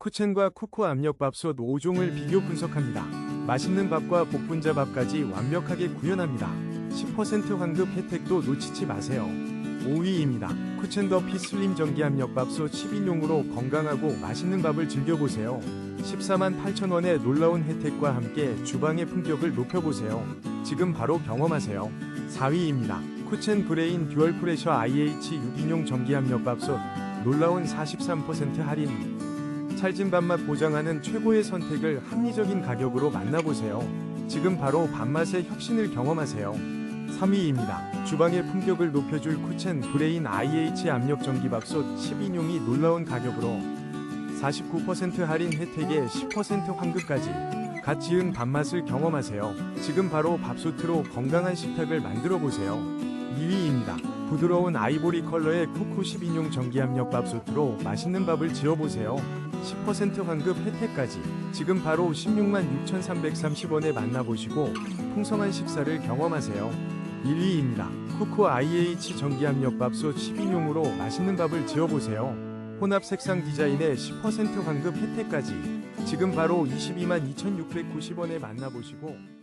쿠첸과 쿠코 압력밥솥 5종을 비교 분석합니다. 맛있는 밥과 복분자 밥까지 완벽하게 구현합니다. 10% 환급 혜택도 놓치지 마세요. 5위입니다. 쿠첸 더피 슬림 전기 압력밥솥 10인용으로 건강하고 맛있는 밥을 즐겨보세요. 14만 8천원의 놀라운 혜택과 함께 주방의 품격을 높여보세요. 지금 바로 경험하세요. 4위입니다. 쿠첸 브레인 듀얼 프레셔 IH 6인용 전기 압력밥솥 놀라운 43% 할인 찰진 밥맛 보장하는 최고의 선택을 합리적인 가격으로 만나보세요. 지금 바로 밥맛의 혁신을 경험하세요. 3위입니다. 주방의 품격을 높여줄 쿠첸 브레인 IH 압력 전기밥솥 10인용이 놀라운 가격으로 49% 할인 혜택에 10% 환급까지 갓 지은 밥맛을 경험하세요. 지금 바로 밥솥으로 건강한 식탁을 만들어 보세요. 2위입니다. 부드러운 아이보리 컬러의 쿠쿠 10인용 전기압력 밥솥으로 맛있는 밥을 지어보세요. 10% 환급 혜택까지 지금 바로 16만 6,330원에 만나보시고 풍성한 식사를 경험하세요. 1위입니다. 쿠쿠 IH 전기압력 밥솥 10인용으로 맛있는 밥을 지어보세요. 혼합 색상 디자인에 10% 환급 혜택까지 지금 바로 22만 2,690원에 만나보시고